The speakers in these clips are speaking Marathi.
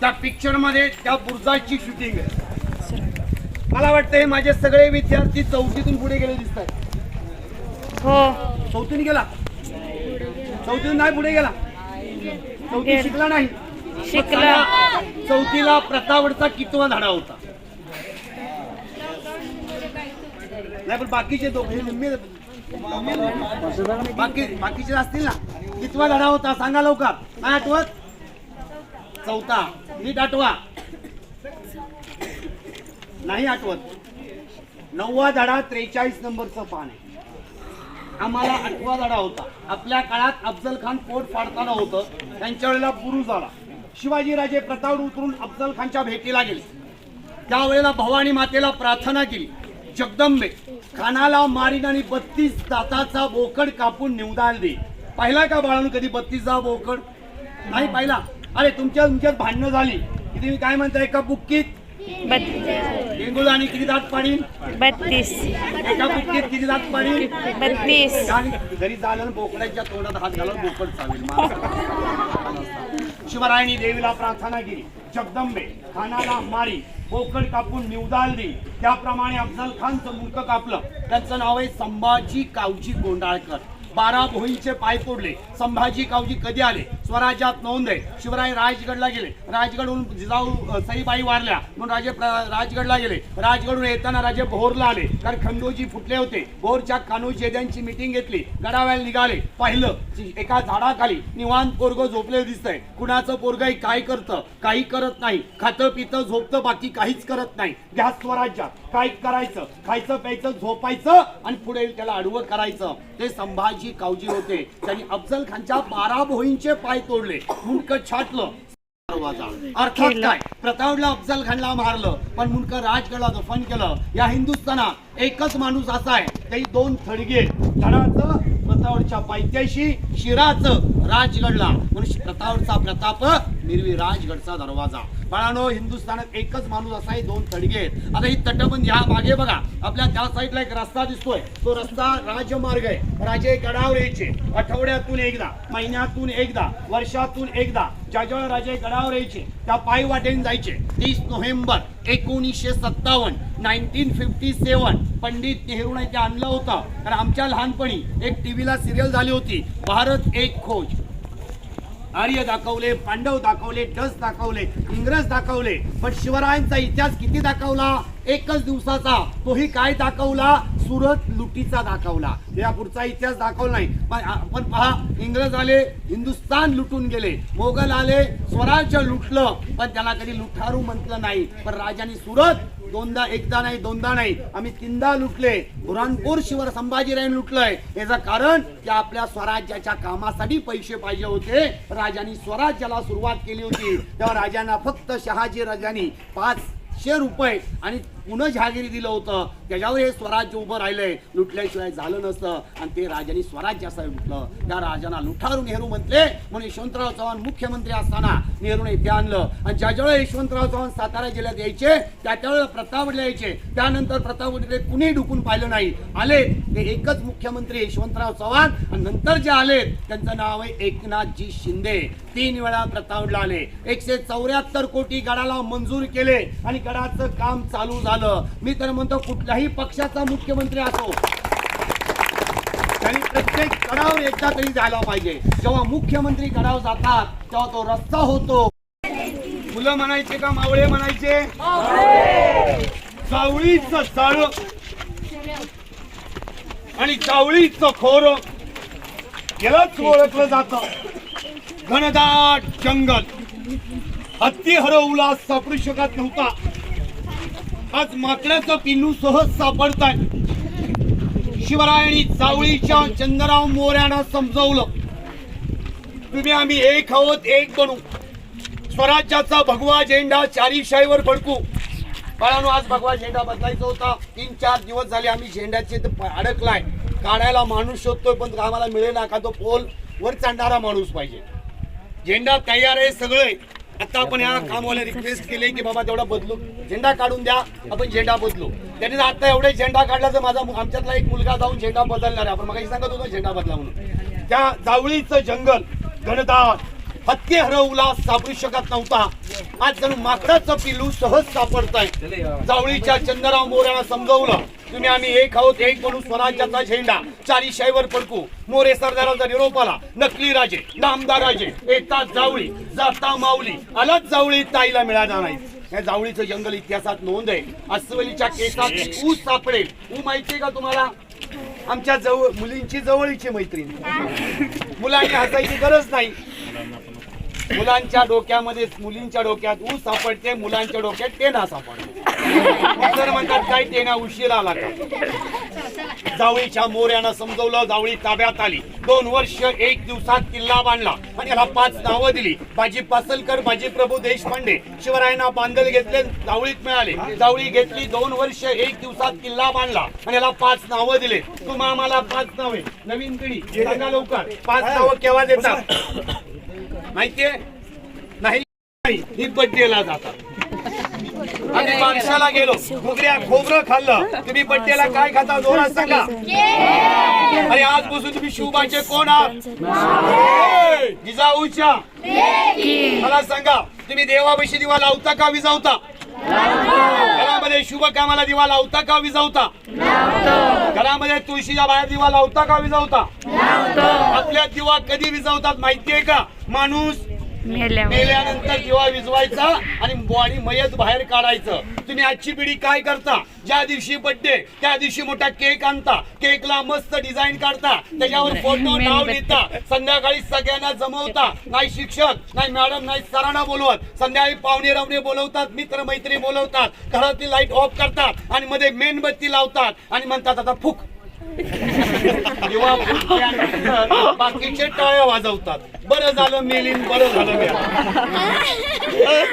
त्या पिक्चरमध्ये त्या बुर्जाची शूटिंग आहे. मला वाटतं हे माझे सगळे विद्यार्थी चौथीतून पुढे गेले दिसत आहेत हो. चौथीने गेला. चौथीतून नाही पुढे गेला. चौथी. शिकला नाही. शिकला. चौथीला प्रतावडचा कितवा धडा होता? नाही पण बाकीचे दोघे बाकी बाकीचे असतील ना? कितवा धडा होता? सांगा लवकर. नाही आठवत? चौथा. नीट आठवा. नाही आठवत. नववा धडा त्रेचाळीस नंबरचं पान आहे. आम्हाला आठवा धडा होता. आपल्या काळात अफजल खान पोट फाडताना होतं. त्यांच्या वेळेला बुरुज आला शिवाजीराजे प्रताप उतरून अफजल खानच्या भेटीला गेले. त्यावेळेला भवानी मातेला प्रार्थना केली. जगदंबे खानाला मारीन आणि बत्तीस दाताचा बोकड कापून निवडायला दे. पाहिला का बाळानं कधी बत्तीसचा बोकड? नाही पाहिला. अरे तुमच्या तुमच्यात भांडणं झाली. की तुम्ही काय म्हणता एका बुक्कीत? बत्तीस आणि किती दात पाडीन? बत्तीस. एका बुक्कीत किती दात पाडीन? बत्तीस. घरी बोकडाच्या तोंडात हात घालून बोकड चालेल शिवरायांनी देवीला प्रार्थना केली. जगदंबे खानाला मारी बोकड कापून निवदाल दे त्याप्रमाणे अफजल खानचं मुंक कापलं. त्यांचं नाव आहे संभाजी कावजी गोंडाळकर. बारा भोईंचे पाय तोडले. संभाजी कावजी कधी आले? स्वराज्यात नोंद आहे. शिवराय राजगडला गेले. राजगडहून जिजाऊ सईबाई वारल्या. म्हणून राजे राजगडला गेले. राजगडहून येताना राजे भोरला आले. कारण खंडोजी फुटले होते. भोरच्या कान्होजी येद्यांची मिटिंग घेतली. गडाव्याला निघाले. पाहिलं एका झाडाखाली निवांत पोरग झोपले दिसतंय. कुणाचं पोरग काय करतं? काही करत नाही. खातं पितं झोपतं बाकी काहीच करत नाही. घ्या स्वराज्यात. काय करायचं? खायचं प्यायचं झोपायचं आणि पुढे त्याला आडवं करायचं. ते संभाजी कावजी होते. त्यांनी अफजल खानच्या बारा भोईंचे पाय तोडले. मुंडक छाटलं. अर्थात काय? प्रतापला अफजल खानला मारलं पण मुंडक राजगडला दफन केलं. या हिंदुस्थानात एकच माणूस असा आहे काही दोन थडगे. धडाचं प्रतावडच्या पायथ्याशी शिराचं राजगडला. म्हणून प्रतावडचा प्रताप मिरवी राजगडचा दरवाजा. बाळानो हिंदुस्थानात एकच माणूस असा आहे दोन थडगे आहेत. आता ही तटबंद ह्या मागे बघा. आपल्या त्या साईडला एक रस्ता दिसतोय. तो रस्ता राजमार्ग आहे. राजे गडावर यायचे आठवड्यातून एकदा महिन्यातून एकदा वर्षातून एकदा ज्या ज्या राजे गडावर यायचे त्या पायी वाटेन जायचे. तीस नोव्हेंबर एकोणीसशे सत्तावन्न नाईन्टीन फिफ्टी सेवन पंडित नेहरूने ते आणलं होतं. कारण आमच्या लहानपणी एक टीव्हीला सिरियल झाली होती भारत एक खोज. आर्य दाखवले पांडव दाखवले डस दाखवले इंग्रज दाखवले पण शिवरायांचा इतिहास किती दाखवला? एकच दिवसाचा. तोही काय दाखवला? सुरत लुटीचा दाखवला. या पुढचा इतिहास दाखवला नाही. पण पहा इंग्रज आले हिंदुस्थान लुटून गेले. मोगल आले स्वराज्य लुटलं पण त्याला कधी लुठारू म्हटलं नाही. पण राजाने सुरत दोनदा एकदा नाही दोनदा नाही. आम्ही तीनदा लुटले. बुरानपूर शिवर संभाजीरायन लुटलंय. याचं कारण की आपल्या स्वराज्याच्या कामासाठी पैसे पाहिजे होते. राजांनी स्वराज्याला सुरुवात केली होती. तेव्हा राजांना फक्त शहाजी राजांनी पाचशे रुपये आणि पुन्हा जहागिरी दिलं होतं. त्याच्यावर हे स्वराज्य उभं राहिलंय. लुटल्याशिवाय झालं नसतं. आणि ते राजांनी असं लुटलं. त्या राजांना लुठारू नेहरू म्हटले. म्हणून यशवंतराव चव्हाण मुख्यमंत्री असताना नेहरूने ते आणलं. आणि ज्या यशवंतराव चव्हाण सातारा जिल्ह्यात यायचे त्या त्यावेळेला प्रतापगडला यायचे. त्यानंतर प्रतापगडले कुणी डुकून पाहिलं नाही. आले ते एकच मुख्यमंत्री यशवंतराव चव्हाण. आणि नंतर जे आले त्यांचं नाव आहे एकनाथजी शिंदे. तीन वेळा प्रतापगडला आले. एकशे चौऱ्याहत्तर कोटी गडाला मंजूर केले. आणि गडाचं काम चालू झालं. झालं. मी तर म्हणतो कुठल्याही पक्षाचा मुख्यमंत्री असो. त्यांनी प्रत्येक गडावर एकदा तरी जायला पाहिजे. जेव्हा मुख्यमंत्री गडाव जातात तेव्हा तो रस्ता होतो. फुलं म्हणायचे का मावळे म्हणायचे? चावळीच चाळ आणि चावळीच खोर यालाच ओळखलं जात. घनदाट जंगल. हत्ती हरवला सापडू शकत नव्हता. आज माकडाचं पिल्लू सहज सापडताय. शिवरायांनी चावळीच्या चंद्रराव मोऱ्यानं समजवलं. तुम्ही आम्ही एक आहोत एक बनू. स्वराज्याचा भगवा झेंडा चारीशाहीवर फडकू. बाळानो आज भगवा झेंडा बदलायचा होता. तीन चार दिवस झाले आम्ही झेंड्याचे अडकलाय. काढायला माणूस शोधतोय पण आम्हाला मिळेल का? तो पोल वर चढणारा माणूस पाहिजे. झेंडा तयार आहे सगळे. आता आपण या कामवाल्या रिक्वेस्ट केली की बाबा तेवढा बदलू. झेंडा काढून द्या आपण झेंडा बदलू. त्यांनी आता एवढे झेंडा काढला तर माझा आमच्यातला एक मुलगा जाऊन झेंडा बदलणार आहे. आपण मग सांगत होतो झेंडा बदला म्हणून. त्या जावळीचं जंगल घनदाट हत्ती हरवला सापडू शकत नव्हता आज जणू माकडाचं पिल्लू सहज सापडताय. जावळीच्या चंद्रराव मोऱ्याला समजवलं. तुम्ही आम्ही एक आहोत एक म्हणून स्वराज्याचा झेंडा. चारी शाईवर फडकू मोरे सरदारांचा निरोप आला नकली राजे नामदार राजे. येतात जावळी जाता माऊली. आलाच जावळी ताईला मिळाला नाही. या जावळीचं जंगल इतिहासात नोंद आहे. अस्वलीच्या केसात ऊस सापडेल. ऊ माहितीये का तुम्हाला? आमच्या जवळ मुलींची जवळीची मैत्रीण. मुलांनी हसायची गरज नाही. मुलांच्या डोक्यामध्ये मुलींच्या डोक्यात ऊस सापडते मुलांच्या डोक्यात टेना सापडते. म्हणतात काय टेना उशीर आला का? जावळीच्या मोऱ्यानं समजवलं जावळी ताब्यात आली. दोन वर्ष एक दिवसात किल्ला बांधला आणि याला पाच नावं दिली. बाजी पासलकर बाजी प्रभू देशपांडे शिवरायांना बांधल घेतले जावळीत मिळाले. जावळी घेतली दोन वर्ष एक दिवसात किल्ला बांधला आणि याला पाच नावं दिले. तुम्हा आम्हाला पाच नावे. नवीन पिढी लवकर. पाच नावं केव्हा देतात? माहितीये? नाही ही बड्डेला जातात. आम्ही माणसाला गेलो. घुगऱ्या खोबरं खाल्लं. तुम्ही बड्डेला काय खाता जोरात सांगा. अरे बसून तुम्ही शिवबाचे कोण आहात? जिजाऊच्या मला सांगा तुम्ही देवाविषयी दिवा लावता का विजावता? घरामध्ये शुभ कामाला दिवा लावता का विजावता? घरामध्ये तुळशीच्या बाहेर दिवा लावता का विजावता? आपल्या दिवा कधी विजावतात माहितीये का? माणूस मेल्यानंतर दिवा विजवायचा आणि बॉडी मयत बाहेर काढायचं. तुम्ही आजची पिढी काय करता? ज्या दिवशी बर्थडे त्या दिवशी मोठा केक आणता. केकला मस्त डिझाईन काढता. त्याच्यावर फोटो नाव लिहिता. संध्याकाळी सगळ्यांना जमवता. नाही शिक्षक नाही मॅडम नाही सरांना बोलवत. संध्याकाळी पाहुणे रवणे बोलवतात मित्र मैत्री बोलवतात. घरातली लाइट ऑफ करतात आणि मध्ये मेणबत्ती लावतात आणि म्हणतात आता फुक. किंवा बाकीचे टाळ्या वाजवतात. बरं झालं मेलीन बरं झालं मेलं.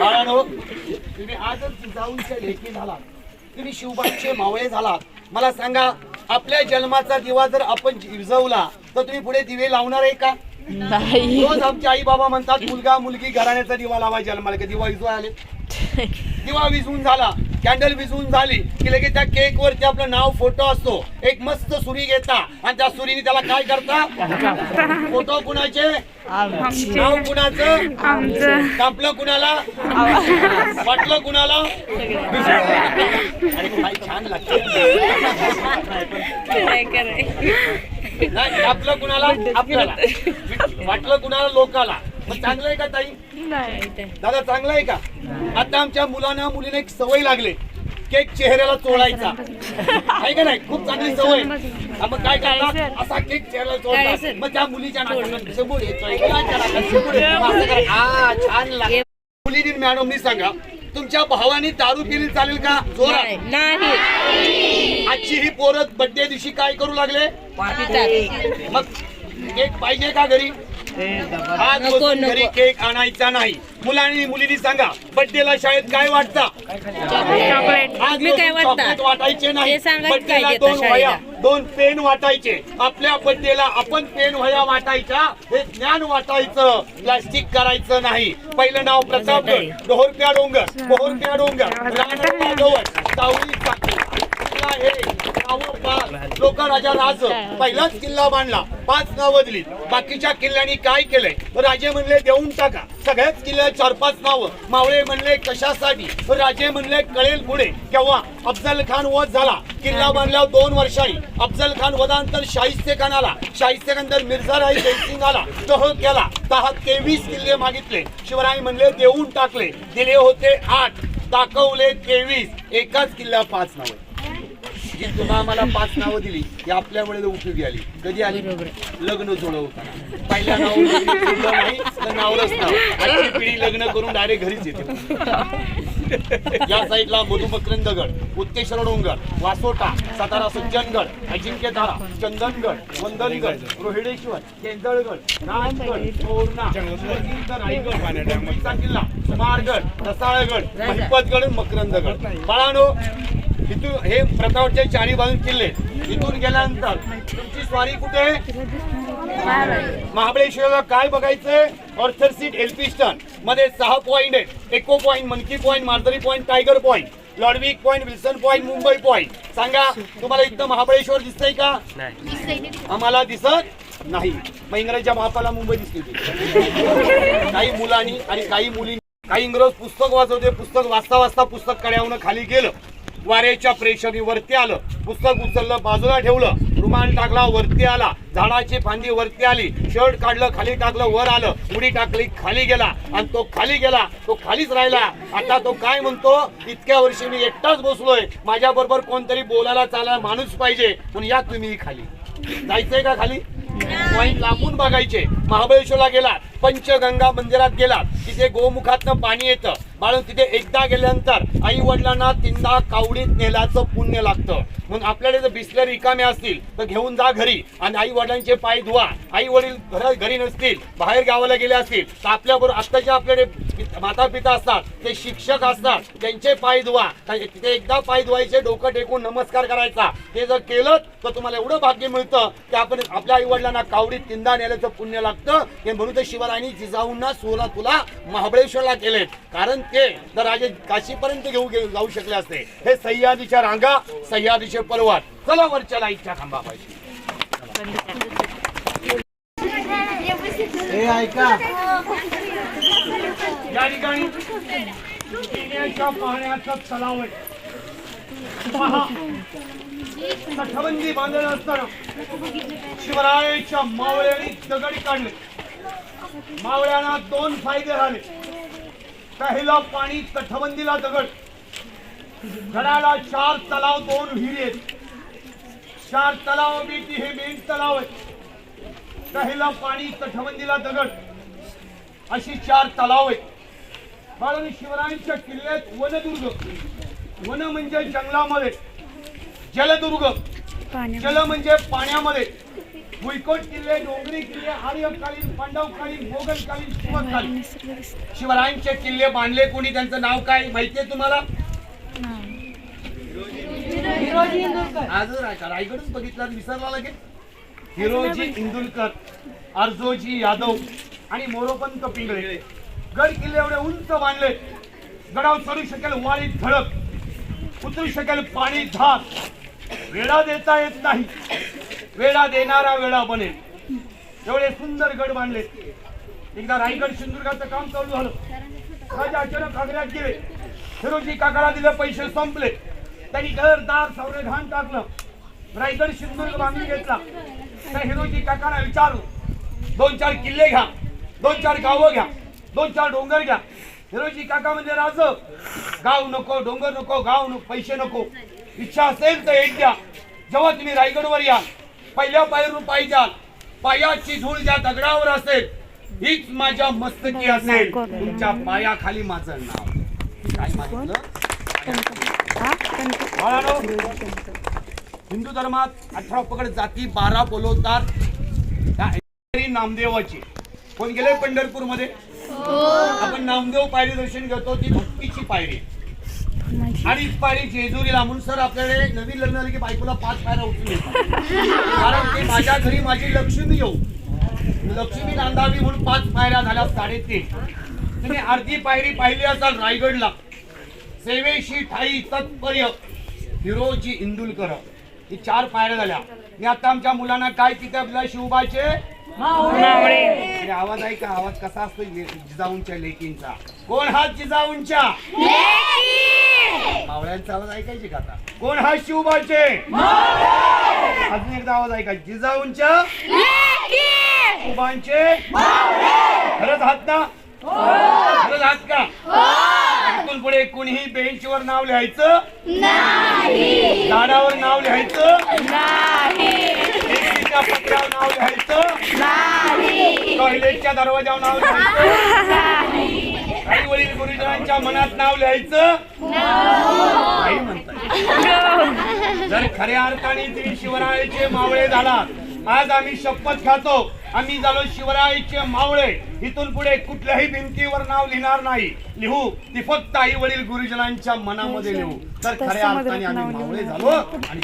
बाळांनो, तुम्ही आजच जाऊनच्या लेखी झालात. तुम्ही शिवबाईचे मावळे झालात. मला सांगा आपल्या जन्माचा दिवा जर आपण विजवला तर तुम्ही पुढे दिवे लावणार आहे का? नाही. रोज आमचे आई बाबा म्हणतात मुलगा मुलगी घराण्याचा दिवा लावा जन्माला का दिवा विजवा आले? दिवा विझून झाला. कॅन्डल विझून झाली की लगेच त्या केक वरती आपलं नाव फोटो असतो. एक मस्त सुरी घेता आणि त्या सुरीने त्याला काय करता? फोटो कुणाचे? आमचे. नाव कुणाचं? आमचं. कापलं कुणाला? वाटलं कुणाला? छान लागतं काय कराय नाही आपलं कुणाला? आपल्याला. वाटलं कुणाला? लोकाला. मग चांगलं आहे का ताई? नाही. दादा चांगलं आहे का? आता आमच्या मुलांना मुलीने एक सवय लागले. केक चेहऱ्याला चोळायचा. आहे का नाही? खूप चांगली सवय. मग काय करतात असा केक चेहऱ्याला चोळतात मग त्या मुलीच्या. हा, छान लागतं मुलीनी मॅडमनी सांगा तुमच्या भावानी दारू पिली चालेल का? जोरात. नाही आजची ही पोरं बड्डे दिवशी काय करू लागले? मग केक पाहिजे का घरी? आज घरी केक आणायचा नाही. मुलांनी मुलींनी सांगा बड्डेला शाळेत काय वाटतं? चॉकलेट वाटायचे नाही. बड्डेला दोन शाळेला? दोन पेन वाटायचे. आपल्या बड्डेला आपण पेन वह्या वाटायच्या. हे ज्ञान वाटायचं. प्लास्टिक करायचं नाही. पहिलं नाव प्रतापगड डोहरप्या डोंगर पोहरप्या डोंगर. गवत सावळी किल्ला हे. लोक राजा. राज पहिलाच किल्ला बांधला. पाच नावं दिली बाकीच्या किल्ल्यांनी काय केलंय? राजे म्हणले देऊन टाका. सगळ्याच किल्ल्यात चार पाच नावं. मावळे म्हणले कशासाठी? राजे म्हणले कळेल पुढे. केव्हा? अफजल खान वध झाला. किल्ला बांधल्यावर दोन वर्षांनी. अफजल खान वधानंतर शाहिस्ते खान आला. शाहिस्ते खानंतर मिर्झा राई जयसिंग आला. तह केला. दहा तेवीस किल्ले मागितले. शिवराय म्हणले देऊन टाकले. दिले होते आठ. दाखवले तेवीस. एकाच किल्ला पाच नावं जी तुम्हा आम्हाला पाच नावं दिली ती आपल्या वेळेला उपयोगी आली. कधी आली? लग्न जोडवताना पहिल्या नाव नाही तर नावरच नाव. आजची पिढी लग्न करून डायरेक्ट घरीच येते. या साईडला मधुमकरंदगड उत्तेश्वर डोंगर वासोटा सातारा सज्जनगड अजिंक्यतारा चंदनगड वंदनगड रोहिडेश्वर केंदळगड राजगड तोरणा रायगड किल्ला मारगड रसाळगड महिपतगड मकरंदगड. बाळानो इथून हे प्रतापचे चारी बाजून किल्ले. इथून गेल्यानंतर तुमची स्वारी कुठे? महाबळेश्वरला काय बघायचंय ऑर्थर सीट एल्फिस्टनमध्ये सहा पॉइंट आहेत. Echo point monkey point Marjorie point tiger point Lodwick point Wilson point Mumbai point सांगा तुम्हाला इथं महाबळेश्वर दिसतंय का? आम्हाला दिसत नाही. मग इंग्रजच्या बापाला मुंबई दिसली होती काही मुलांनी आणि काही मुलींनी काही इंग्रज पुस्तक वाचवते पुस्तक वाचता वाचता पुस्तक कड्यावरून खाली गेलं. वाऱ्याच्या प्रेशरनी वरती आलं. पुस्तक उचललं बाजूला ठेवलं रुमाल टाकला वरती आला. झाडाची फांदी वरती आली. शर्ट काढलं खाली टाकलं वर आलं. उडी टाकली खाली गेला. आणि तो खाली गेला. तो खालीच राहिला. आता तो काय म्हणतो? इतक्या वर्षी मी एकटाच बसलोय. माझ्या बरोबर कोणतरी बोलायला चालायला माणूस पाहिजे. म्हणून या तुम्ही खाली. जायचंय का खाली? पॉईंट लांबून बघायचे. महाबळेश्वरला गेला. पंचगंगा मंदिरात गेला. तिथे गोमुखातनं पाणी येतं. बाळून तिथे एकदा गेल्यानंतर आई वडिलांना तीनदा कावडीत नेल्याचं पुण्य लागतं. म्हणून आपल्याकडे जर बिस्लर रिकामे असतील तर घेऊन जा घरी आणि आई वडिलांचे पाय धुवा. आई वडील घरात घरी नसतील बाहेर गावाला गेले असतील तर आपल्याबरोबर आत्ताचे आपल्याकडे माता पिता असतात ते शिक्षक असतात त्यांचे पाय धुवा. तिथे एकदा पाय धुवायचे डोकं टेकून नमस्कार करायचा. ते जर केलं तर तुम्हाला एवढं भाग्य मिळतं की आपण आपल्या आई वडिलांना कावडीत तीनदा नेल्याचं पुण्य लागतं. हे म्हणून तर शिवरायांनी जिजाऊंना सोला तुला महाबळेश्वरला केलेत. कारण ते जर राजे काशीपर्यंत घेऊ घेऊ जाऊ शकले असते हे सह्याद्रीच्या रांगा सह्याद्रीचे पर्वत चला वरच्या लाईटच्या खांबा पाहिजे हे ऐका. या ठिकाणी पाण्याचा तटबंदी बांधलेलं असताना शिवरायाच्या मावळ्याने दगड काढले. मावळ्यांना दोन फायदे झाले. पहिला पाणी तटबंदीला दगड. गडाला चार तलाव दोन विहिरी. आहेत चार तलाव बेटी हे मेन तलाव आहे. पहिला पाणी तटबंदीला दगड. अशी चार तलाव आहेत. कारण शिवरायांच्या किल्ल्यात वनदुर्ग. वन म्हणजे जंगलामध्ये. जलदुर्ग. जल म्हणजे पाण्यामध्ये. भुईकोट किल्ले डोंगरी किल्ले आर्यकालीन पांडवकालीन मोगलकालीन शिवकालीन. शिवरायांचे किल्ले बांधले कोणी त्यांचं नाव काय माहितीये तुम्हाला? आज रायगडच बघितला विसरला लगेच. हिरोजी इंदुलकर अर्जोजी यादव आणि मोरोपंत पिंगळे. गड किल्ले एवढे उंच बांधले गडावर चढू शकेल वाळीत धडक उतरू शकेल पाणी धार वेळा देता येत नाही. वेळा देणारा वेळा बनेल. एवढे सुंदर गड बांधले एकदा रायगड सिंधुदुर्गाचं काम चालू झालं. राजा अचानक आग्र्यात गेले. हिरोजी काकाला दिले पैसे संपले. त्यांनी घरदार सावरे घाण टाकलं. रायगड सिंधुदुर्ग बांधून घेतला. त्या हिरोजी काकाला विचारू दोन चार किल्ले घ्या. दोन चार गावं घ्या. दोन चार डोंगर घ्या. हिरोजी काका म्हणजे राज गाव नको डोंगर नको गाव नको पैसे नको. इच्छा असेल तर एक द्या. जेव्हा तुम्ही रायगडवर याल पहिल्या पायरून पायी द्याल पायाची धूळ ज्या दगडावर असेल हीच माझ्या मस्तकी असेल. तुमच्या पायाखाली माझं नाव. काय मागितलं हिंदू धर्मात अठरा पकड जाती बारा बोलवतात नामदेवाची. कोण गेले पंढरपूरमध्ये आपण नामदेव पायरी दर्शन घेतो ती भक्तीची पायरी. आणि पायरी जेजुरीला म्हणून सर आपल्याकडे नवीन लग्न झालं की बायकोला पाच पायऱ्या उचलून येतात कारण ते माझ्या घरी माझी लक्ष्मी येऊ. लक्ष्मी नांदावी म्हणून पाच पायऱ्या झाल्या साडेतीन. तुम्ही अर्धी पायरी पाहिली असाल रायगडला. सेवेशी ठाई तत्पर्य हिरोजी इंदुलकर. ही चार पायऱ्या झाल्या. मी आता आमच्या मुलांना काय किताबला शिवबाचे? आवाज ऐका आवाज कसा असतो जिजाऊंच्या लेकींचा? कोण हा जिजाऊंच्या? मावळ्यांचा आवाज ऐकायचे का आता? कोण हा शिवबाचे अजून एकदा आवाज ऐका जिजाऊंच्या? शिवबांचे खरंच हात ना? खरंच हात का? इथून पुढे कुणीही बेंचवर नाव लिहायचं? झाडावर नाव लिहायचं? नाव लिहायचं? टॉयलेटच्या दरवाजावर नाव लिहायचं? आई वडील गुरुजनांच्या मनात नाव लिहायचं? म्हणतात जर खऱ्या अर्थाने तुम्ही शिवरायाचे मावळे झाला आज आम्ही शपथ खातो आम्ही झालो शिवरायाचे मावळे. इथून पुढे कुठल्याही भिंतीवर नाव लिहिणार नाही. लिहू ती फक्त आई वडील गुरुजनांच्या मनामध्ये लिहू. तर खऱ्या अर्थाने आम्ही मावळे झालो आणि